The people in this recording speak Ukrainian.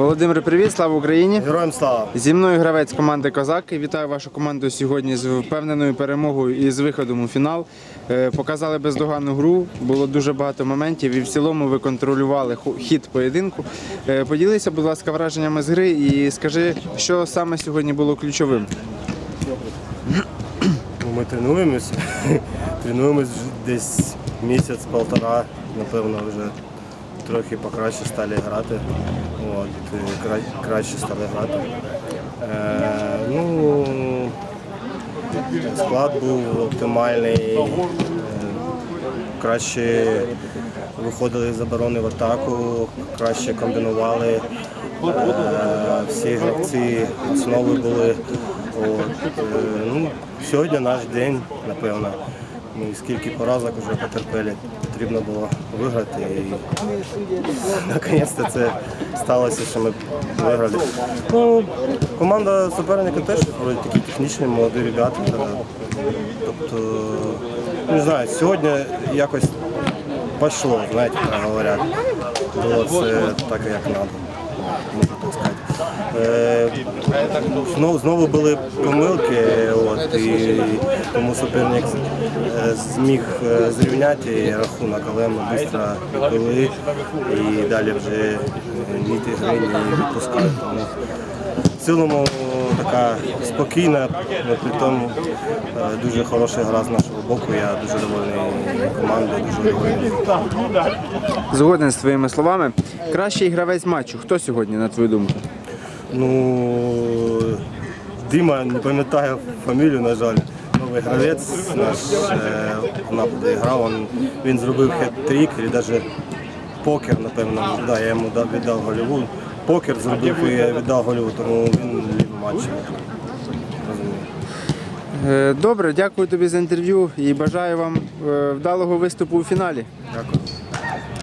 Володимир, привіт, слава Україні! Героям слава! Зі мною гравець команди Козаки. Вітаю вашу команду сьогодні з впевненою перемогою і з виходом у фінал. Е, Показали бездоганну гру, було дуже багато моментів і в цілому ви контролювали хід поєдинку. Е, Поділися, будь ласка, враженнями з гри і скажи, що саме сьогодні було ключовим. Ну, Ми тренуємось. тренуємось десь місяць-полтора, напевно, вже трохи покраще стали грати. От, кра- краще стали грати. Е, ну, склад був оптимальний. Е, краще виходили з оборони в атаку, краще комбінували. Е, всі гравці основи були. От, е, ну, сьогодні наш день, напевно. Ми скільки поразок вже потерпели, потрібно було виграти. І наконець-то це сталося, що ми виграли. Ну, команда суперника теж такі технічні, молоді ребята. Тобто, не знаю, сьогодні якось пішло, знаєте, як говорять. Було це так, як треба, можна так сказати. Е, Знову, знову були помилки, от, і тому суперник е, зміг е, зрівняти рахунок, але ми швидко відбили і далі вже е, ні ті не відпускають. Тому в цілому така спокійна, при тому дуже хороша гра з нашого боку. Я дуже довольний командою, дуже. Згоден з твоїми словами. Кращий гравець матчу. Хто сьогодні, на твою думку? Ну, Дима, не пам'ятаю фамілію, на жаль. Новий гравець наш е, в нападі грав, він, він зробив хет-трик, і навіть покер, напевно, да, я йому віддав гольову. Покер зробив і я віддав гольову, тому він лів матч. Е, Добре, дякую тобі за інтерв'ю і бажаю вам е, вдалого виступу у фіналі. Дякую.